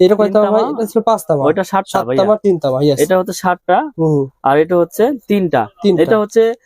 এটা কয় তামা এটা ছিল পাঁচ তামা ওইটা সাত তামা তিন তামা এটা হচ্ছে সাতটা আর এটা হচ্ছে তিনটা। এটা হচ্ছে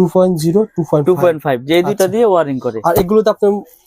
আশি আচ্ছা two point zero two point two point five যে দুইটা আচ্ছা। দিয়ে ওয়ারিং করে। আর এগুলোতে আপনি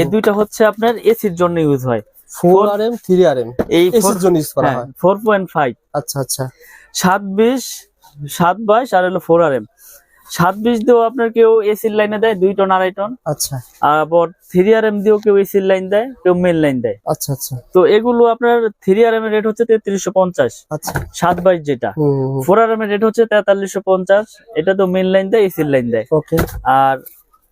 এই দুইটা হচ্ছে আপনার এসির জন্য ইউজ হয়। Four R M three R M এই এসির জন্য ইউজ করা হয় পয়েন্ট ফাইভ আচ্ছা আচ্ছা। সাত বিশ সাত বাইশ আর হলো ফোর আর এম সাত বিশ দিয়েও আপনার কেউ এসির লাইনে দেয় দুই টন আড়াই টন। আচ্ছা। আবার থ্রি আর এম দিয়েও কেউ এসির লাইন দেয় কেউ মেন লাইন দেয়। আচ্ছা আচ্ছা। তো এগুলো আপনার থ্রি আর এম এর রেট হচ্ছে তেত্রিশশো পঞ্চাশ। আচ্ছা। সাত বাইশ যেটা। হুম, হুম, হুম, ফোর আর এর রেট হচ্ছে তেতাল্লিশশো পঞ্চাশ। এটা তো মেন লাইন দেয় এসির লাইন দেয়। ওকে আর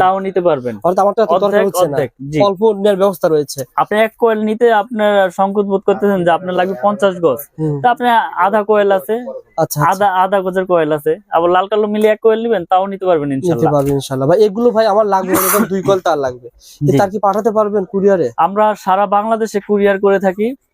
তাও নিতে পারবেন। অর্থাৎ আমারটা এত দরকার হচ্ছে না। অল্প নেওয়ার ব্যবস্থা রয়েছে। আপনি এক কোয়েল নিতে আপনার সংকোচ বোধ করতেছেন যে আপনার লাগবে পঞ্চাশ গজ। তা আপনি আধা কোয়েল আছে আচ্ছা আচ্ছা। আধা আধা গজের কোয়েল আছে। আবার লাল কালো মিলিয়ে এক কোয়েল নিবেন তাও নিতে পারবেন নিতে ইনশাল্লাহ। পারবেন ইনশাল্লাহ। ভাই এগুলো ভাই আমার লাগবে এরকম দুই কল তার লাগবে। তার কি পাঠাতে পারবেন কুরিয়ারে আমরা সারা বাংলাদেশে কুরিয়ার করে থাকি।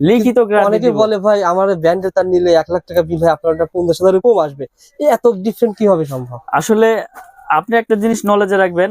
লিখিত অনেকে বলে ভাই আমার ব্যান্ডে তার নিলে এক লাখ টাকা বিল হয় আপনার পঞ্চাশ হাজার কম আসবে। এত ডিফারেন্ট হবে সম্ভব? আসলে আপনি একটা জিনিস নলেজে রাখবেন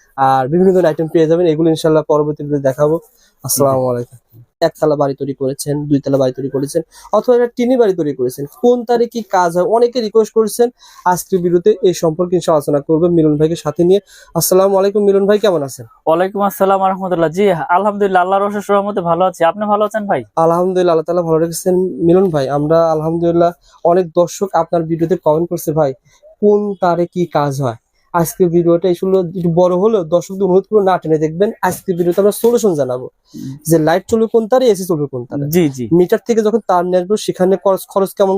আর বিভিন্ন ধরনের আইটেম পেয়ে যাবেন। এগুলো ইনশাল্লাহ পরবর্তী ভিডিও দেখাবো। আসসালামু আলাইকুম। একতলা বাড়ি তৈরি করেছেন দুইতলা বাড়ি তৈরি করেছেন অথবা একটা টিনি বাড়ি তৈরি করেছেন। কোন তারিখে কি কাজ হয় অনেকে রিকোয়েস্ট করেছেন। আজকের ভিডিওতে এই সম্পর্কে ইনশাআল্লাহ আলোচনা করবেন মিলন ভাইকে সাথে নিয়ে। আসসালামু আলাইকুম মিলন ভাই কেমন আছেন? ওয়ালাইকুম আসসালাম রহমতুল্লাহ জি আলহামদুলিল্লাহ আল্লাহর অশেষ রহমতে ভালো আছি। আপনি ভালো আছেন ভাই? আলহামদুলিল্লাহ আল্লাহ তালা ভালো রেখেছেন। মিলন ভাই আমরা আলহামদুলিল্লাহ অনেক দর্শক আপনার ভিডিওতে কমেন্ট করছে ভাই কোন তারে কি কাজ হয়? আজকের ভিডিওটা এইগুলো একটু বড় হলো দর্শকদের অনুরোধ করে না টেনে দেখবেন। আজকের ভিডিওতে আমরা সলিউশন জানাব। যে লাইট চলবে কোন তারে এসি চলবে কোন তারে? জি জি। মিটার থেকে যখন তার নিয়ে আসব সেখানে খরচ খরচ কেমন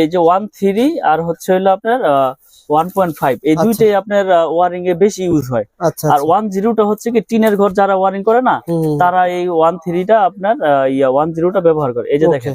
এই যে ওয়ান থ্রি আর হচ্ছে হলো আপনার ওয়ান পয়েন্ট ফাইভ এই আচ্ছা। দুইটাই আপনার ওয়ারিং এ বেশি ইউজ হয়। আচ্ছা আর আচ্ছা, ওয়ান জিরোটা হচ্ছে কি টিনের ঘর যারা ওয়ারিং করে না তারা এই ওয়ান থ্রিটা আপনার ইয়া ওয়ান জিরোটা ব্যবহার করে। এই যে দেখেন